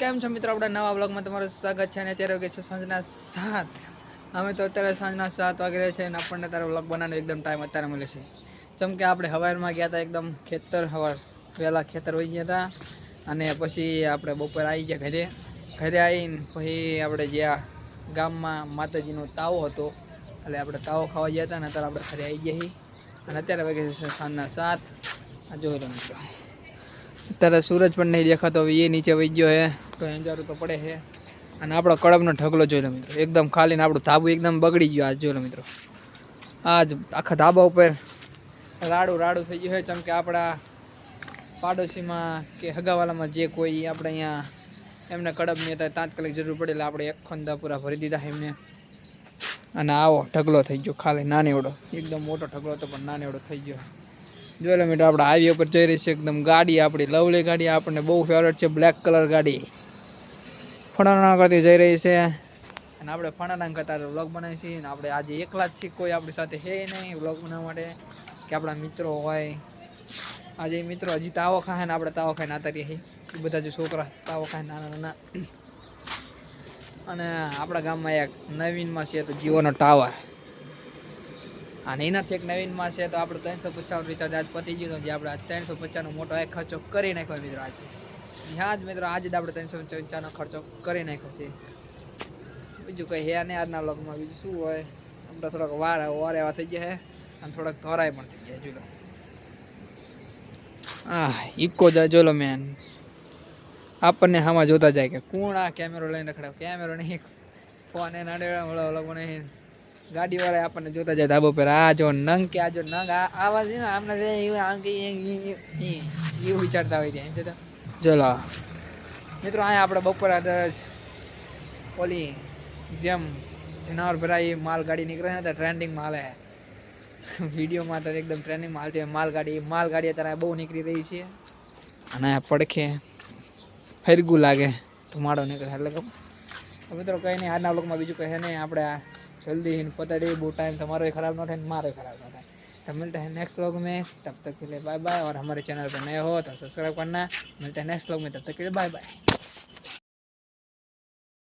કેમ છો મિત્રો? આપણા નવા બ્લોગમાં તમારું સ્વાગત છે અને અત્યારે વાગે છે સાંજના સાત. અમે તો અત્યારે સાંજના સાત વાગે છે અને આપણને અત્યારે બ્લોગ બનાવવાનો એકદમ ટાઈમ અત્યારે મળે છે. જેમ કે આપણે હવારમાં ગયા હતા એકદમ ખેતર હવાર. વહેલા ખેતર વહી ગયા હતા અને પછી આપણે બપોર આવી ગયા ઘરે. ઘરે આવીને પછી આપણે જ્યાં ગામમાં માતાજીનો તાવો હતો, એટલે આપણે તાવો ખાવા ગયા હતા અને અત્યારે આપણે ઘરે આવી ગયા અને અત્યારે વાગે છે સાંજના સાત. જોઈ લો મિત્રો. અત્યારે સૂરજ પણ નહીં દેખાતો, હવે એ નીચે વહી ગયો હે, તો અંજારું તો પડે છે અને આપણો કડબનો ઢગલો જોઈ લો મિત્રો, એકદમ ખાલી ને આપણું ધાબુ એકદમ બગડી ગયું આજ જોઈ લો મિત્રો. આજ આખા ધાબા ઉપર રાડું રાડું થઈ ગયું છે ચમ કે આપણા પાડોશીમાં કે હગાવાલામાં જે કોઈ આપણે અહીંયા એમને કડબની હતા તાત્કાલિક જરૂર પડે એટલે આપણે એક ખંદા પૂરા ભરી દીધા એમને. અને આવો ઢગલો થઈ ગયો, ખાલી નાનેવડો, એકદમ મોટો ઢગલો હતો પણ નાનેવડો થઈ ગયો. જોઈ લો મિત્રો, આપણે હાઈવે પર જઈ રહી છે એકદમ ગાડી આપણી, લવલી ગાડી, આપણને બહુ ફેવરેટ છે બ્લેક કલર ગાડી. ફણાણા કરતી જઈ રહી છે. અને આપણે ફણાણા કરતા વ્લોગ બનાવીએ છીએ. આપણે આજે એકલા જ છીએ, કોઈ આપણી સાથે છે નહીં વ્લોગ બનાવવા માટે. કે આપણા મિત્રો હોય. આજે મિત્રો હજી તાવો ખાય ને આપણે તાવો ખાઈને આતા રહીએ એ બધા જે છોકરા તાવો ખાય નાના નાના. અને આપણા ગામમાં એક નવીનમાં છે, તો જીઓનો ટાવર. અને એનાથી એક નવીનમાં છે, તો આપણે ત્રણસો પચાસ રિચાર્જ આજ પતી ગયું જે આપણે ત્રણસો પચાસનો મોટો એક ખર્ચો કરી નાખ્યો મિત્રો આજે. જ્યાં જ મિત્રો, આજે જ આપણે ત્રણસો પચાસનો ખર્ચો કરી નાખ્યો છે. બીજું કંઈ હે નહીં આજના બ્લોગમાં બીજું શું હોય? આપણે થોડાક વાર વાર એવા થઈ ગયા છે અને થોડાક ધોરાય પણ થઈ ગયા, જોઈ લો. હા ઇકો જાય જોલો મેન. આપણને આમાં જોતા જાય કે કોણ આ કેમેરો લઈને રખડાવ કેમેરો નહીં, ફોન એ નાડે ઓલો ઓલો પણ ગાડી વાળા આપણને જોતા જાય ધાબો પર, આ જો નંગ કે આ જો નંગ, આ આવા છે ને, આમને આમ કે એવું વિચારતા હોય છે, એમ છતાં ચલો મિત્રો, અહીંયા આપણે બપોર આદર્શ ઓલી જેમ જનાવર ભરાઈ માલગાડી નીકળે ને, તો ટ્રેન્ડિંગમાં હાલે. વિડીયોમાં તો એકદમ ટ્રેન્ડિંગમાં હાલતી હોય માલગાડી માલગાડી અત્યારે બહુ નીકળી રહી છે. અને પડખે હરગું લાગે, ધુમાડો નીકળે, એટલે મિત્રો, કંઈ નહીં, આજના બ્લોકમાં બીજું કહે નહીં, આપણે જલ્दी हिंद पता दे वो टाइम तुम्हारा भी खराब ना था मारे खराब ना था तो मिलते हैं नेक्स्ट व्लॉग में तब तक के लिए बाय बाय और हमारे चैनल पर नए हो तो सब्सक्राइब करना मिलते हैं नेक्स्ट व्लॉग में तब तक के लिए बाय बाय